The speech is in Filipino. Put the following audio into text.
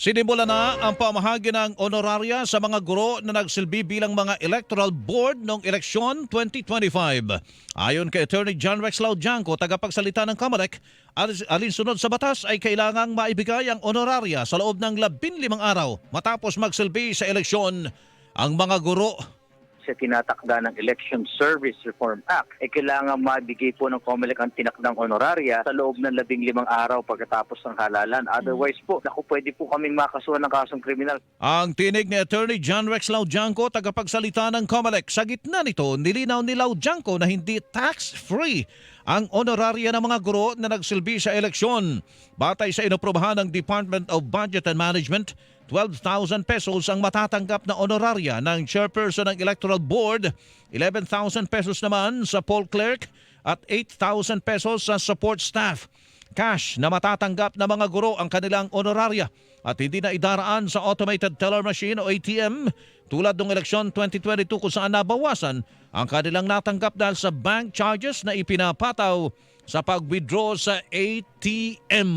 Sinimula na ang pamahagi ng honoraria sa mga guro na nagsilbi bilang mga electoral board noong eleksyon 2025. Ayon kay Attorney John Rex Laudianco, tagapagsalita ng Kamalek, alinsunod sa batas ay kailangang maibigay ang honoraria sa loob ng 15 araw matapos magsilbi sa eleksyon ang mga guro. Sa tinatakda ng Election Service Reform Act, ay kailangan mabigay po ng COMELEC ang tinakdang honoraria sa loob ng labing limang araw pagkatapos ng halalan. Otherwise po, naku, pwede po kaming makasuhan ng kasong kriminal. Ang tinig ni Attorney John Rex Laudianco, tagapagsalita ng COMELEC. Sa gitna nito, nilinaw ni Laudianco na hindi tax-free ang honoraria ng mga guro na nagsilbi sa eleksyon. Batay sa inoprubahan ng Department of Budget and Management, 12,000 pesos ang matatanggap na honoraria ng chairperson ng Electoral Board, 11,000 pesos naman sa poll clerk at 8,000 pesos sa support staff. Cash na matatanggap ng mga guro ang kanilang honoraria at hindi na idaraan sa automated teller machine o ATM tulad ng eleksyon 2022 kung saan nabawasan ang kanilang natanggap dahil sa bank charges na ipinapataw sa pag-withdraw sa ATM.